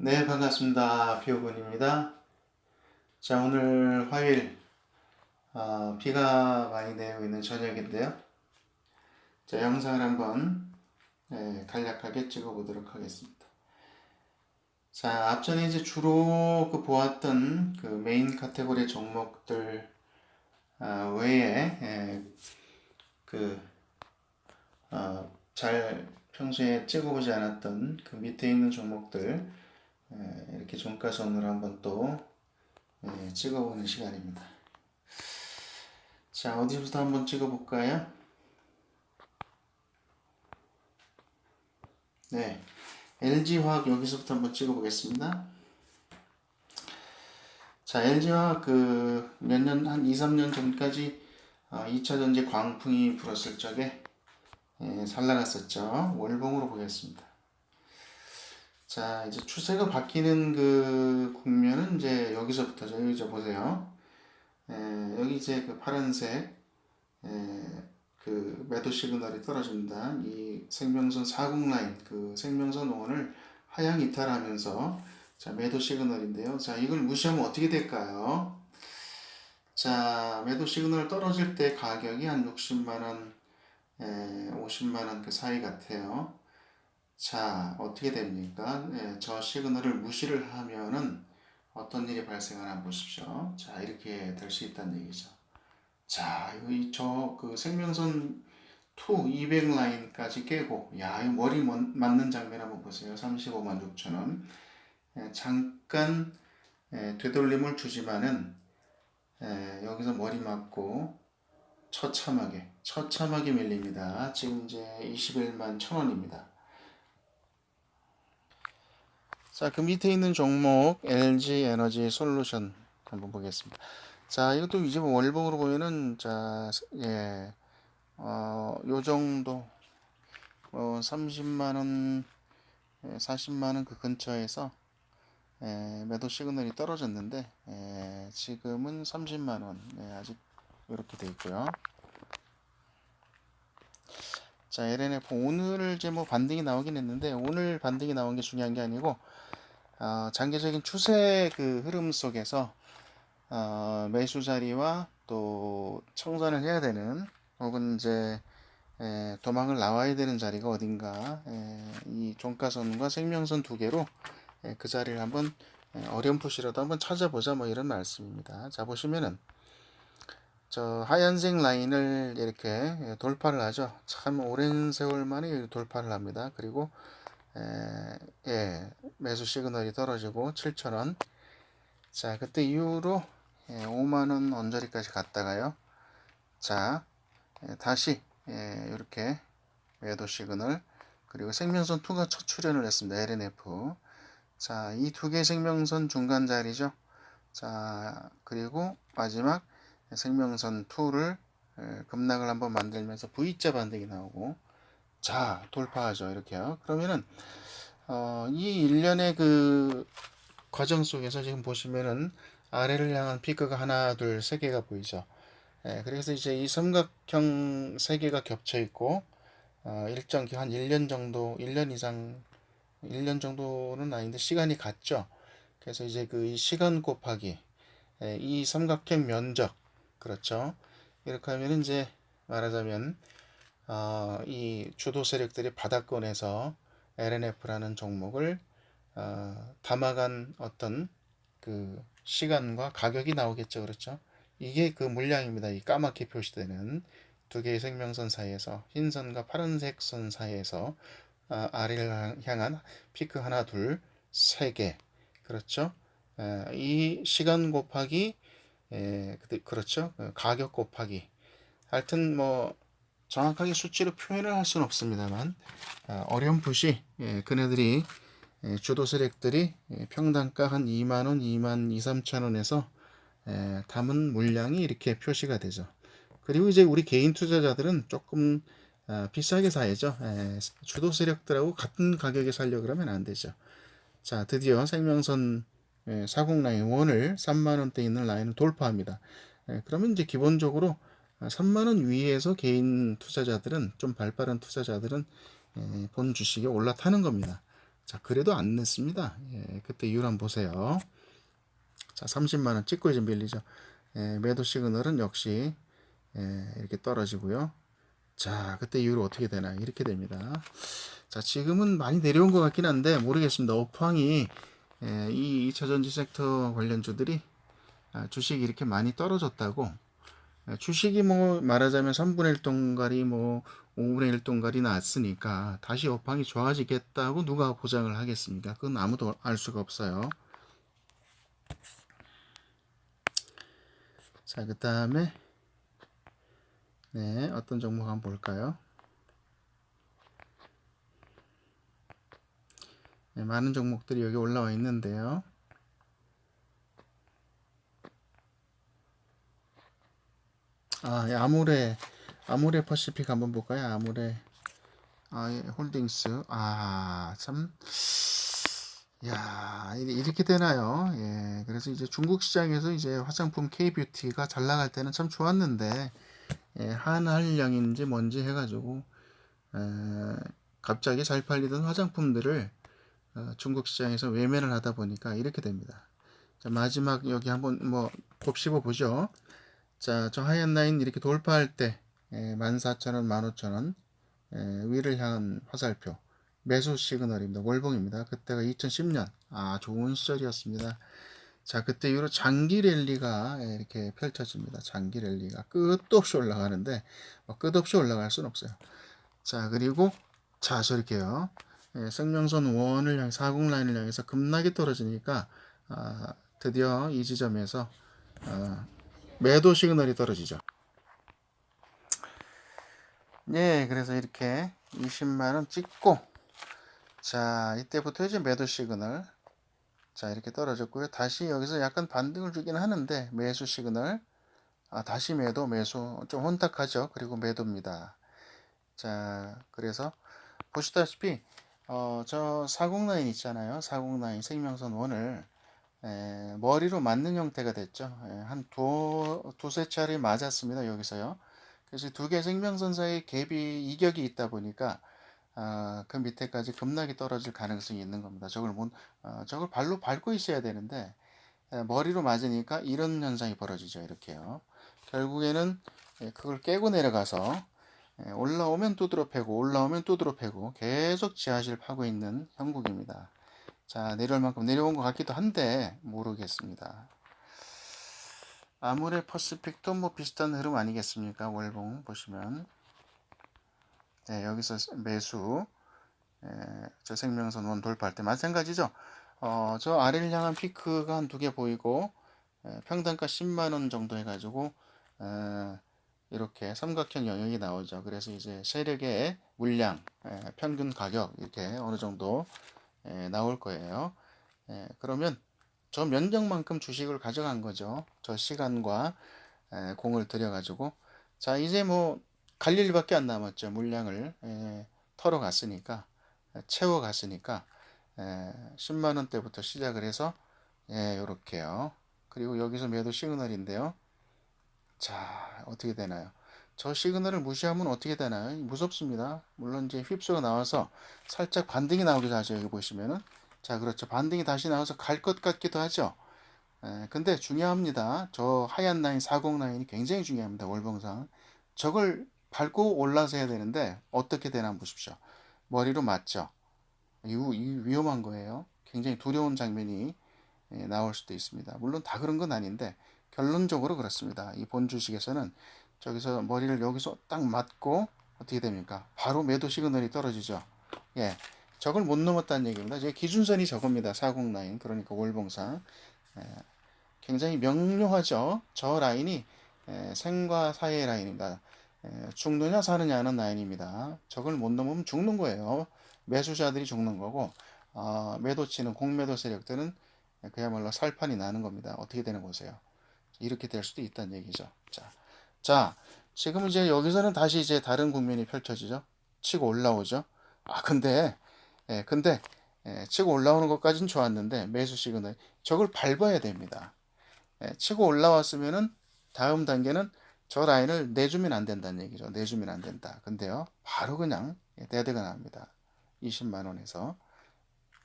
네, 반갑습니다. 비오군입니다. 자, 오늘 화요일, 어, 비가 많이 내리고 있는 저녁인데요. 자, 영상을 한번 네, 간략하게 찍어보도록 하겠습니다. 자, 앞전에 이제 주로 그 보았던 그 메인 카테고리 종목들 아, 외에 예, 그 어, 잘 평소에 찍어보지 않았던 그 밑에 있는 종목들 예, 이렇게 종가선으로 한번 또 예, 찍어보는 시간입니다. 자, 어디부터 한번 찍어볼까요? 네, LG화학 여기서부터 한번 찍어보겠습니다. 자, LG화학 그 몇 년, 한 2, 3년 전까지 어, 2차 전지 광풍이 불었을 적에 예, 살라갔었죠. 월봉으로 보겠습니다. 자, 이제 추세가 바뀌는 그 국면은 이제 여기서부터죠. 여기 저 보세요. 에, 여기 이제 그 파란색 에, 그 매도 시그널이 떨어집니다. 이 생명선 사국 라인 그 생명선 원을 하향 이탈하면서 자 매도 시그널인데요. 자 이걸 무시하면 어떻게 될까요? 자 매도 시그널 떨어질 때 가격이 한 60만 원, 에, 50만 원 그 사이 같아요. 자, 어떻게 됩니까? 예, 저 시그널을 무시를 하면은 어떤 일이 발생하나 보십시오. 자, 이렇게 될 수 있다는 얘기죠. 자, 이저그 생명선 2 200 라인까지 깨고, 야, 이 머리 먼- 맞는 장면 한번 보세요. 35만 6천 원. 예, 잠깐 예, 되돌림을 주지만은 예, 여기서 머리 맞고 처참하게 처참하게 밀립니다. 지금 이제 21만 천 원입니다. 자, 그 밑에 있는 종목 LG 에너지 솔루션 한번 보겠습니다. 자, 이것도 이제 뭐 월봉으로 보면은 자, 예, 어, 요 정도 어, 30만 원, 예, 40만 원 그 근처에서 예, 매도 시그널이 떨어졌는데 예, 지금은 30만 원, 예, 아직 이렇게 돼 있고요. 자, LNF 오늘 이제 뭐 반등이 나오긴 했는데 오늘 반등이 나온 게 중요한 게 아니고 어, 장기적인 추세 그 흐름 속에서 어, 매수 자리와 또 청산을 해야 되는 혹은 이제 에, 도망을 나와야 되는 자리가 어딘가 에, 이 종가선과 생명선 두 개로 에, 그 자리를 한번 에, 어렴풋이라도 한번 찾아보자 뭐 이런 말씀입니다. 자 보시면은 저 하얀색 라인을 이렇게 예, 돌파를 하죠. 참 오랜 세월 만에 돌파를 합니다. 그리고 에, 예, 매수 시그널이 떨어지고 7,000원. 자, 그때 이후로 예, 5만원 언저리까지 갔다가요. 자, 예, 다시 예, 이렇게 매도 시그널 그리고 생명선 2가 첫 출현을 했습니다. LNF. 자, 이 두 개 생명선 중간 자리죠. 자, 그리고 마지막 생명선 2를 예, 급락을 한번 만들면서 V자 반등이 나오고 자 돌파하죠. 이렇게요. 그러면은 어, 이 일련의 그 과정 속에서 지금 보시면은 아래를 향한 피크가 하나 둘 세 개가 보이죠. 예, 그래서 이제 이 삼각형 세 개가 겹쳐 있고 어, 일정 기한 1년 정도 1년 이상 1년 정도는 아닌데 시간이 갔죠. 그래서 이제 그이 시간 곱하기 예, 이 삼각형 면적 그렇죠? 이렇게 하면 이제 말하자면 어, 이 주도 세력들이 바닥권에서 LNF라는 종목을 어, 담아간 어떤 그 시간과 가격이 나오겠죠. 그렇죠? 이게 그 물량입니다. 이 까맣게 표시되는 두 개의 생명선 사이에서 흰 선과 파란색 선 사이에서 아, 아래를 향한 피크 하나, 둘, 세 개. 그렇죠? 에, 이 시간 곱하기 에, 그렇죠? 어, 가격 곱하기 하여튼 뭐 정확하게 수치로 표현을 할 수는 없습니다만 어, 어렴풋이 예, 그네들이 예, 주도 세력들이 예, 평단가 한 2만원, 2만 2, 3천원에서 예, 담은 물량이 이렇게 표시가 되죠. 그리고 이제 우리 개인 투자자들은 조금 어, 비싸게 사야죠. 예, 주도 세력들하고 같은 가격에 살려 그러면 안 되죠. 자, 드디어 생명선 예, 사공 라인 원을 3만 원대 있는 라인을 돌파합니다. 예, 그러면 이제 기본적으로 3만 원 위에서 개인 투자자들은 좀 발빠른 투자자들은 예, 본 주식에 올라타는 겁니다. 자, 그래도 안 냈습니다. 예, 그때 이유를 한번 보세요. 자, 30만 원 찍고 이제 밀리죠. 예, 매도 시그널은 역시 예, 이렇게 떨어지고요. 자, 그때 이후로 어떻게 되나 이렇게 됩니다. 자, 지금은 많이 내려온 것 같긴 한데 모르겠습니다. 업황이 예, 이 2차전지 섹터 관련주들이 아, 주식이 이렇게 많이 떨어졌다고 예, 주식이 뭐 말하자면 3분의 1 동가리 뭐 5분의 1 동가리 났으니까 다시 업황이 좋아지겠다고 누가 보장을 하겠습니까? 그건 아무도 알 수가 없어요. 자, 그 다음에 네, 어떤 종목 한번 볼까요? 네, 많은 종목들이 여기 올라와 있는데요. 아, 예, 아모레, 아모레 퍼시픽 한번 볼까요? 아모레, 아, 예, 홀딩스. 아, 참, 야, 이- 이렇게 되나요? 예, 그래서 이제 중국 시장에서 이제 화장품 K뷰티가 잘 나갈 때는 참 좋았는데, 예, 한한령인지 뭔지 해 가지고, 에, 갑자기 잘 팔리던 화장품들을 어, 중국 시장에서 외면을 하다 보니까 이렇게 됩니다. 자, 마지막 여기 한번 뭐 곱씹어 보죠. 자, 저 하얀 라인 이렇게 돌파할 때 예, 14,000원, 15,000원 예, 위를 향한 화살표 매수 시그널입니다. 월봉입니다. 그때가 2010년 아 좋은 시절이었습니다. 자 그때 이후로 장기 랠리가 예, 이렇게 펼쳐집니다. 장기 랠리가 끝도 없이 올라가는데 뭐 끝없이 올라갈 수는 없어요. 자 그리고 자 저렇게요. 예, 생명선 원을 향해 40 라인을 향해서 급락이 떨어지니까 아, 드디어 이 지점에서 아, 매도 시그널이 떨어지죠. 예, 그래서 이렇게 20만 원 찍고 자, 이때부터 이제 매도 시그널 자, 이렇게 떨어졌고요. 다시 여기서 약간 반등을 주긴 하는데 매수 시그널 아, 다시 매도 매수 좀 혼탁하죠. 그리고 매도입니다. 자, 그래서 보시다시피 어, 저 40라인 있잖아요. 40라인 생명선 원을 에, 머리로 맞는 형태가 됐죠. 에, 한 두, 두세 차례 맞았습니다. 여기서요. 그래서 두 개 생명선 사이에 갭이 이격이 있다 보니까 아, 그 밑에까지 급락이 떨어질 가능성이 있는 겁니다. 저걸 못, 어, 저걸 발로 밟고 있어야 되는데 에, 머리로 맞으니까 이런 현상이 벌어지죠. 이렇게요. 결국에는 예, 그걸 깨고 내려가서 예, 올라오면 두드러 패고 올라오면 두드러 패고 계속 지하실 파고 있는 형국입니다. 자 내려올 만큼 내려온 것 같기도 한데 모르겠습니다. 아무래 퍼시픽도 뭐 비슷한 흐름 아니겠습니까? 월봉 보시면 네, 여기서 매수 예, 저 생명선 원 돌파할 때 마찬가지죠. 어, 저 아래를 향한 피크가 한 두 개 보이고 예, 평단가 10만 원 정도 해가지고 에, 이렇게 삼각형 영역이 나오죠. 그래서 이제 세력의 물량, 에, 평균 가격 이렇게 어느 정도 에, 나올 거예요. 에, 그러면 저 면적만큼 주식을 가져간 거죠. 저 시간과 에, 공을 들여가지고 자 이제 뭐 갈 일밖에 안 남았죠. 물량을 에, 털어 갔으니까 채워 갔으니까 10만 원대부터 시작을 해서 예, 요렇게요. 그리고 여기서 매도 시그널인데요. 자, 어떻게 되나요? 저 시그널을 무시하면 어떻게 되나요? 무섭습니다. 물론 이제 휩소가 나와서 살짝 반등이 나오기도 하죠. 여기 보시면은. 자, 그렇죠. 반등이 다시 나와서 갈 것 같기도 하죠. 에, 근데 중요합니다. 저 하얀 라인, 40 라인이 굉장히 중요합니다. 월봉상. 저걸 밟고 올라서 해야 되는데 어떻게 되나 보십시오. 머리로 맞죠. 이, 이 위험한 거예요. 굉장히 두려운 장면이 예, 나올 수도 있습니다. 물론 다 그런 건 아닌데 결론적으로 그렇습니다. 이 본 주식에서는 저기서 머리를 여기서 딱 맞고 어떻게 됩니까? 바로 매도 시그널이 떨어지죠. 예. 저걸 못 넘었다는 얘기입니다. 제 기준선이 저겁니다. 40 라인. 그러니까 월봉상. 예, 굉장히 명료하죠. 저 라인이 예, 생과 사이의 라인입니다. 예, 죽느냐 사느냐 하는 라인입니다. 저걸 못 넘으면 죽는 거예요. 매수자들이 죽는 거고 어, 매도치는 공매도 세력들은 그야말로 살판이 나는 겁니다. 어떻게 되는 보세요. 이렇게 될 수도 있다는 얘기죠. 자, 자, 지금 이제 여기서는 다시 이제 다른 국면이 펼쳐지죠. 치고 올라오죠. 아, 근데, 예, 근데, 예, 치고 올라오는 것까지는 좋았는데, 매수 시그널, 저걸 밟아야 됩니다. 예, 치고 올라왔으면은, 다음 단계는 저 라인을 내주면 안 된다는 얘기죠. 내주면 안 된다. 근데요, 바로 그냥, 예, 대대가 납니다. 20만원에서.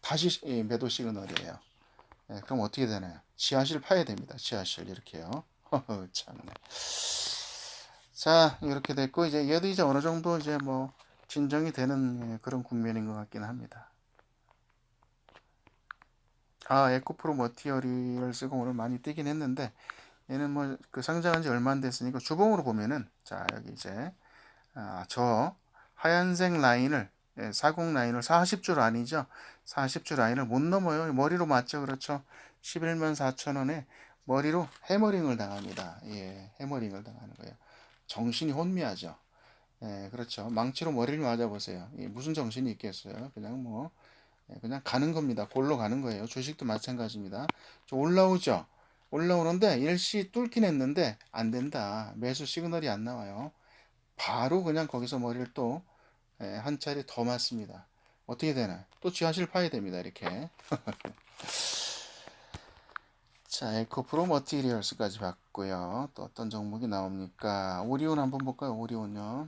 다시 이 매도 시그널이에요. 예, 그럼 어떻게 되나요? 지하실 파야 됩니다. 지하실 이렇게요. 참네. 자 이렇게 됐고 이제 얘도 이제 어느 정도 이제 뭐 진정이 되는 예, 그런 국면인 것 같긴 합니다. 아 에코프로 머티어리를 쓰고 오늘 많이 뛰긴 했는데 얘는 뭐 그 상장한 지 얼마 안 됐으니까 주봉으로 보면은 자 여기 이제 아, 저 하얀색 라인을 예, 40 라인을 40줄 아니죠? 40줄 라인을 못 넘어요. 머리로 맞죠? 그렇죠? 11만 4천원에 머리로 해머링을 당합니다. 예 해머링을 당하는 거예요 정신이 혼미하죠 예 그렇죠 망치로 머리를 맞아보세요 예, 무슨 정신이 있겠어요 그냥 뭐 예, 그냥 가는 겁니다 골로 가는 거예요 주식도 마찬가지입니다 올라오죠 올라오는데 일시 뚫긴 했는데 안 된다. 매수 시그널이 안 나와요. 바로 그냥 거기서 머리를 또 한 차례 더 맞습니다. 어떻게 되나? 또 지하실 파야 됩니다. 이렇게. 자, 에코프로 머티리얼스까지 봤고요. 또 어떤 종목이 나옵니까? 오리온 한번 볼까요? 오리온요.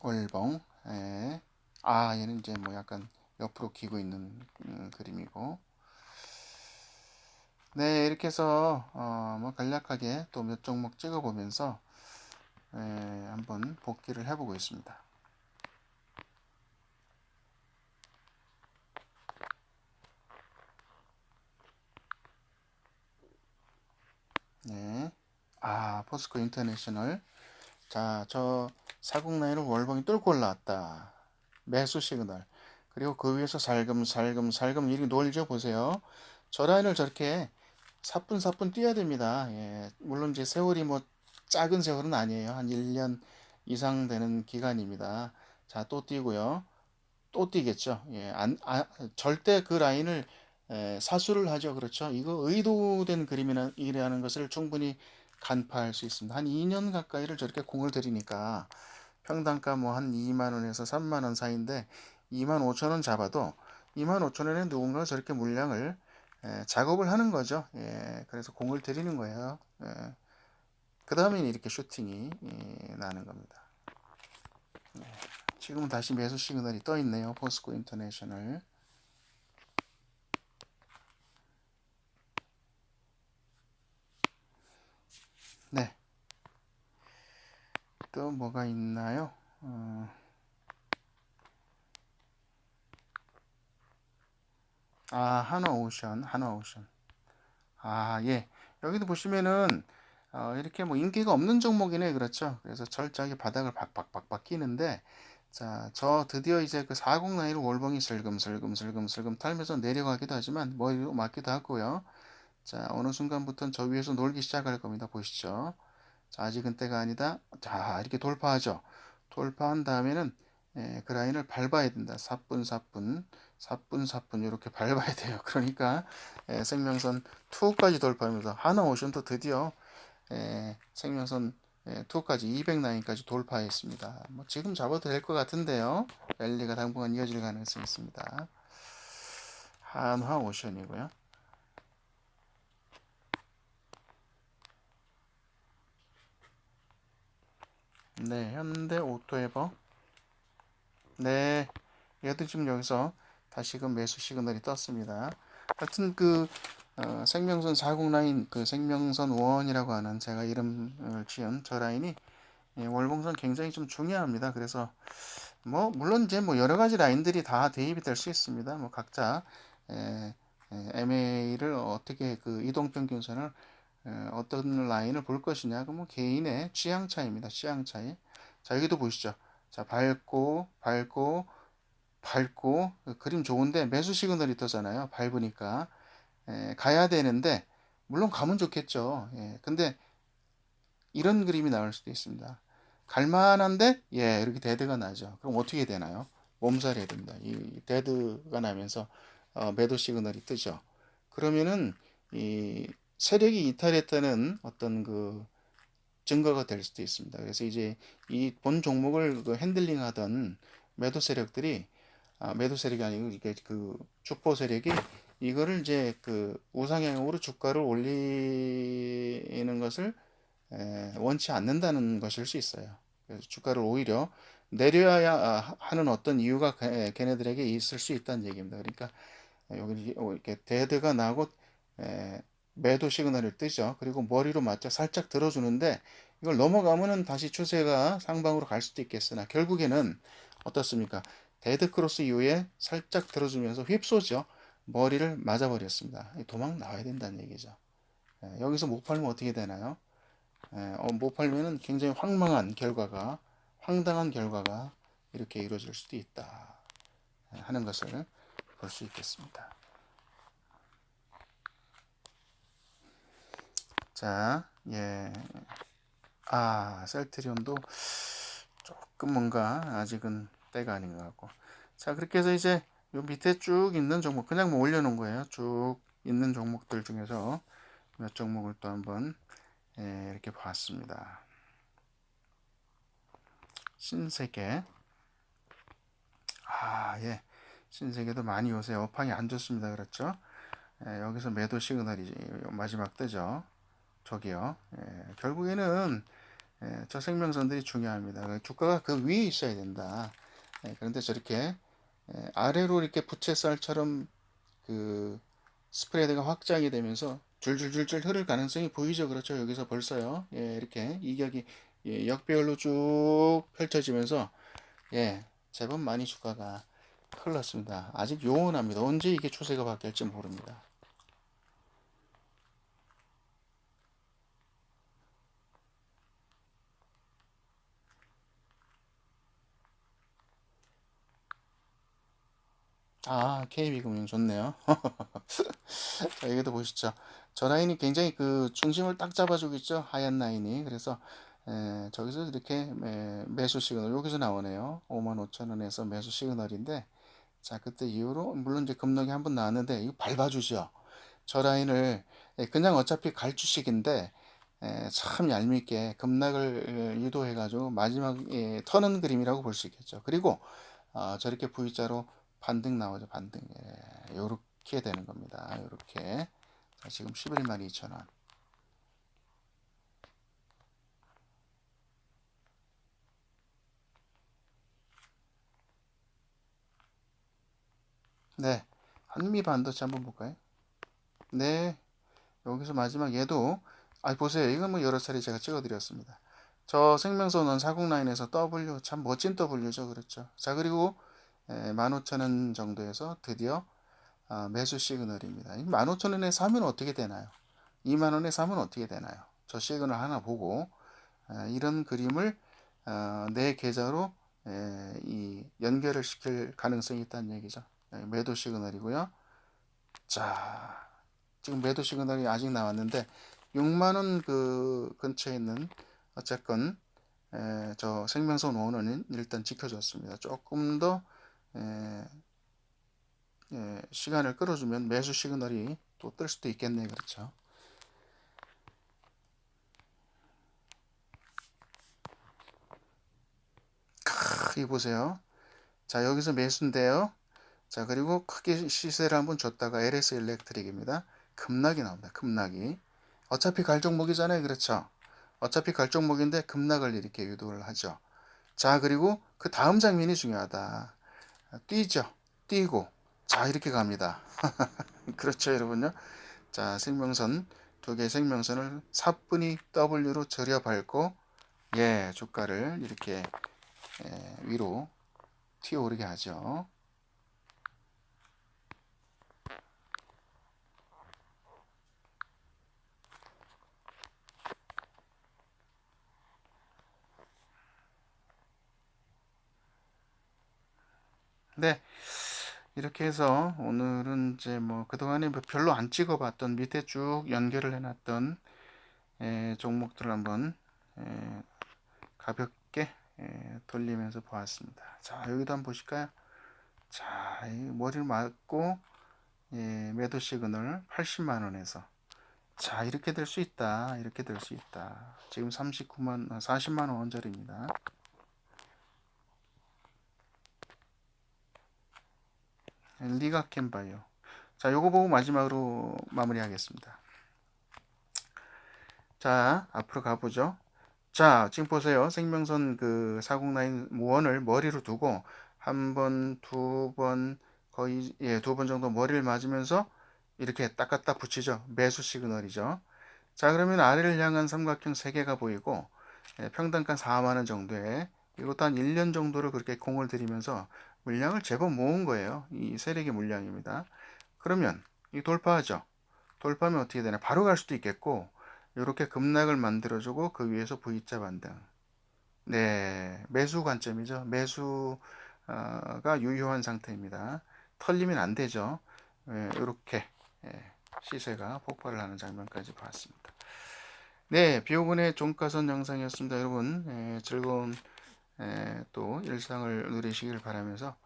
월봉. 예. 아, 얘는 이제 뭐 약간 옆으로 기고 있는 음, 그림이고. 네, 이렇게 해서 어, 뭐 간략하게 또 몇 종목 찍어보면서 에, 한번 복귀를 해보고 있습니다. 네, 아 포스코 인터내셔널 자, 저 사국 라인을 월봉이 뚫고 올라왔다. 매수 시그널. 그리고 그 위에서 살금살금 살금 이렇게 놀죠 보세요. 저 라인을 저렇게 사뿐사뿐 뛰어야 됩니다. 예, 물론 이제 세월이 뭐 작은 세월은 아니에요. 한 1년 이상 되는 기간입니다. 자, 또 뛰고요. 또 뛰겠죠. 예, 안, 아, 절대 그 라인을 에, 사수를 하죠. 그렇죠. 이거 의도된 그림이라는 것을 충분히 간파할 수 있습니다. 한 2년 가까이를 저렇게 공을 들이니까 평당가 뭐 한 2만 원에서 3만 원 사이인데 2만 5천 원 잡아도 2만 5천 원에 누군가 저렇게 물량을 예, 작업을 하는 거죠. 예, 그래서 공을 들이는 거예요. 예, 그 다음에 이렇게 슈팅이 예, 나는 겁니다. 예, 지금은 다시 매수 시그널이 떠 있네요. 포스코 인터내셔널. 네. 또 뭐가 있나요? 어... 아, 한화 오션, 한화 오션. 아, 예. 여기도 보시면은, 어, 이렇게 뭐 인기가 없는 종목이네. 그렇죠. 그래서 철저하게 바닥을 박박박박 끼는데, 자, 저 드디어 이제 그 40 나이로 월봉이 슬금슬금슬금슬금 탈면서 내려가기도 하지만 머리로 맞기도 하고요. 자, 어느 순간부터는 저 위에서 놀기 시작할 겁니다. 보시죠. 자, 아직은 때가 아니다. 자, 이렇게 돌파하죠. 돌파한 다음에는 예, 그 라인을 밟아야 된다. 사뿐사뿐, 사뿐사뿐 이렇게 밟아야 돼요. 그러니까 예, 생명선 2까지 돌파하면서 하나오션도 드디어 예, 생명선 예, 2까지 200라인까지 돌파했습니다. 뭐 지금 잡아도 될 것 같은데요. 랠리가 당분간 이어질 가능성이 있습니다. 한화오션이고요. 네, 현대 오토에버 네, 얘도 지금 여기서 다시금 매수 시그널이 떴습니다. 하여튼 그 어, 생명선 40 라인 그 생명선 원이라고 하는 제가 이름을 지은 저 라인이 예, 월봉선 굉장히 좀 중요합니다. 그래서 뭐 물론 이제 뭐 여러 가지 라인들이 다 대입이 될 수 있습니다. 뭐 각자 에, 에, MA를 어떻게 그 이동 평균선을 에, 어떤 라인을 볼 것이냐 그뭐 개인의 취향 차이입니다. 취향 차이. 자 여기도 보시죠. 자, 밟고, 밟고, 밟고, 그 그림 좋은데 매수 시그널이 떠잖아요. 밟으니까. 에, 가야 되는데, 물론 가면 좋겠죠. 예, 근데 이런 그림이 나올 수도 있습니다. 갈만한데, 예, 이렇게 데드가 나죠. 그럼 어떻게 되나요? 몸살이 됩니다. 이 데드가 나면서 어, 매도 시그널이 뜨죠. 그러면은 이 세력이 이탈했다는 어떤 그 증거가 될 수도 있습니다. 그래서 이제 이 본 종목을 그 핸들링하던 매도 세력들이 아, 매도 세력이 아니고 이게 그 주포 세력이 이거를 이제 그 우상향으로 주가를 올리는 것을 에, 원치 않는다는 것일 수 있어요. 그래서 주가를 오히려 내려야 하는 어떤 이유가 걔네들에게 있을 수 있다는 얘기입니다. 그러니까 여기 이렇게 데드가 나고 에, 매도 시그널을 뜨죠. 그리고 머리로 맞춰 살짝 들어주는데 이걸 넘어가면은 다시 추세가 상방으로 갈 수도 있겠으나 결국에는 어떻습니까? 데드 크로스 이후에 살짝 들어주면서 휩쏘죠. 머리를 맞아버렸습니다. 도망 나와야 된다는 얘기죠. 에, 여기서 못 팔면 어떻게 되나요? 에, 어, 못 팔면은 굉장히 황망한 결과가 황당한 결과가 이렇게 이루어질 수도 있다 하는 것을 볼 수 있겠습니다. 자, 예. 아, 셀트리온도 조금 뭔가 아직은 때가 아닌 것 같고. 자, 그렇게 해서 이제 요 밑에 쭉 있는 종목, 그냥 뭐 올려놓은 거예요. 쭉 있는 종목들 중에서 몇 종목을 또 한번 예, 이렇게 봤습니다. 신세계. 아, 예. 신세계도 많이 요새 업황이 안 좋습니다. 그렇죠? 예, 여기서 매도 시그널이 마지막 뜨죠. 저기요. 예, 결국에는 예, 저 생명선들이 중요합니다. 그 주가가 그 위에 있어야 된다. 예, 그런데 저렇게 예, 아래로 이렇게 부채살처럼 그 스프레드가 확장이 되면서 줄줄줄줄 흐를 가능성이 보이죠. 그렇죠. 여기서 벌써요. 예, 이렇게 이격이 예, 역배열로 쭉 펼쳐지면서 예, 제법 많이 주가가 흘렀습니다. 아직 요원합니다. 언제 이게 추세가 바뀔지 모릅니다. 아, KB금융 좋네요. 자, 여기도 보시죠. 저 라인이 굉장히 그 중심을 딱 잡아주고 있죠. 하얀 라인이. 그래서 에, 저기서 이렇게 에, 매수 시그널 여기서 나오네요. 55,000원에서 매수 시그널인데 자, 그때 이후로 물론 이제 급락이 한 번 나왔는데 이거 밟아주죠. 저 라인을 예, 그냥 어차피 갈 주식인데 에, 참 얄밉게 급락을 유도해가지고 마지막에 터는 그림이라고 볼 수 있겠죠. 그리고 어, 저렇게 V자로 반등 나오죠. 반등. 예, 요렇게 되는 겁니다. 요렇게. 자, 지금 11만 2천원. 네. 한미 반도체 한번 볼까요? 네. 여기서 마지막 얘도 아 보세요. 이건 뭐 여러 차례 제가 찍어 드렸습니다. 저 생명선은 사국 라인에서 W 참 멋진 W죠. 그렇죠. 자, 그리고 15,000원 정도에서 드디어 아, 매수 시그널입니다. 15,000원에 사면 어떻게 되나요? 2만원에 사면 어떻게 되나요? 저 시그널 하나 보고 아, 이런 그림을 아, 내 계좌로 이 연결을 시킬 가능성이 있다는 얘기죠. 매도 시그널이고요. 자, 지금 매도 시그널이 아직 나왔는데 6만원 그 근처에 있는 어쨌건 저 생명선 5원은 일단 지켜줬습니다. 조금 더 에, 에, 시간을 끌어주면 매수 시그널이 또 뜰 수도 있겠네 그렇죠? 크, 보세요. 자 여기서 매수인데요. 자 그리고 크게 시세를 한번 줬다가 LS 일렉트릭입니다. 급락이 나옵니다 급락이. 어차피 갈 종목이잖아요 그렇죠? 어차피 갈 종목인데 급락을 이렇게 유도를 하죠. 자 그리고 그 다음 장면이 중요하다 뛰죠. 뛰고 자 이렇게 갑니다. 그렇죠 여러분요. 자 생명선 두 개의 생명선을 사분이 W로 절여 밟고 예 주가를 이렇게 예, 위로 튀어오르게 하죠. 네. 이렇게 해서 오늘은 이제 뭐 그동안에 뭐 별로 안 찍어봤던 밑에 쭉 연결을 해놨던 에, 예, 종목들을 한번 에, 예, 가볍게 에, 예, 돌리면서 보았습니다. 자 여기도 한번 보실까요? 자 머리를 맞고 예, 매도 시그널 80만원에서 자 이렇게 될 수 있다 이렇게 될 수 있다 지금 39만 40만원 원짜리입니다 리가 캔바이오. 자, 요거 보고 마지막으로 마무리하겠습니다. 자, 앞으로 가보죠. 자, 지금 보세요. 생명선 그 사공 라인 원을 머리로 두고 한 번, 두 번, 거의 예, 두 번 정도 머리를 맞으면서 이렇게 딱 갖다 붙이죠. 매수 시그널이죠. 자, 그러면 아래를 향한 삼각형 3개가 보이고 예, 평단가 4만 원 정도에 이것도 한 1년 정도를 그렇게 공을 들이면서 물량을 제법 모은 거예요. 이 세력의 물량입니다. 그러면 이 돌파하죠. 돌파하면 어떻게 되나? 바로 갈 수도 있겠고 이렇게 급락을 만들어주고 그 위에서 V자 반등. 네, 매수 관점이죠. 매수가 유효한 상태입니다. 털리면 안 되죠. 이렇게 시세가 폭발을 하는 장면까지 봤습니다. 네, 비오군의 종가선 영상이었습니다. 여러분 예, 즐거운 예, 또 일상을 누리시길 바라면서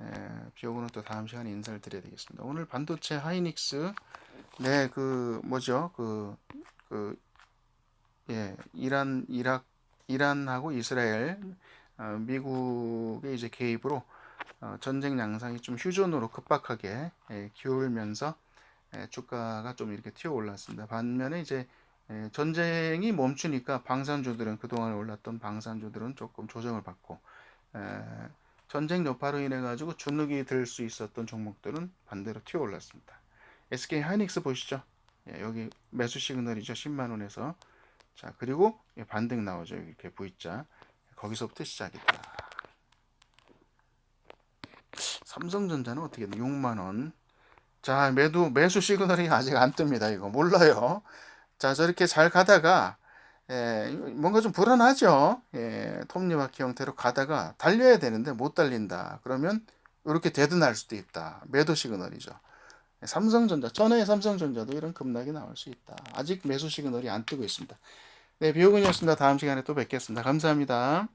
예, 비오군은 또 다음 시간에 인사를 드려야 되겠습니다. 오늘 반도체 하이닉스 네, 그 뭐죠? 그 그, 예, 이란, 이락, 이란하고 이스라엘, 어, 미국의 이제 개입으로 어, 전쟁 양상이 좀 휴전으로 급박하게 예, 기울면서 예, 주가가 좀 이렇게 튀어 올랐습니다. 반면에 이제 예, 전쟁이 멈추니까 방산주들은 그동안 올랐던 방산주들은 조금 조정을 받고 에, 전쟁 여파로 인해 가지고 주눅이 들 수 있었던 종목들은 반대로 튀어 올랐습니다. SK 하이닉스 보시죠. 예, 여기 매수 시그널이죠. 10만 원에서 자 그리고 예, 반등 나오죠. 이렇게 V자 거기서부터 시작이다. 삼성전자는 어떻게 돼? 6만 원. 자 매도 매수 시그널이 아직 안 뜹니다. 이거 몰라요. 자 저렇게 잘 가다가 예, 뭔가 좀 불안하죠. 예, 톱니바퀴 형태로 가다가 달려야 되는데 못 달린다. 그러면 이렇게 대든할 수도 있다. 매도 시그널이죠. 삼성전자, 전에 삼성전자도 이런 급락이 나올 수 있다. 아직 매수 시그널이 안 뜨고 있습니다. 네, 비오근이었습니다. 다음 시간에 또 뵙겠습니다. 감사합니다.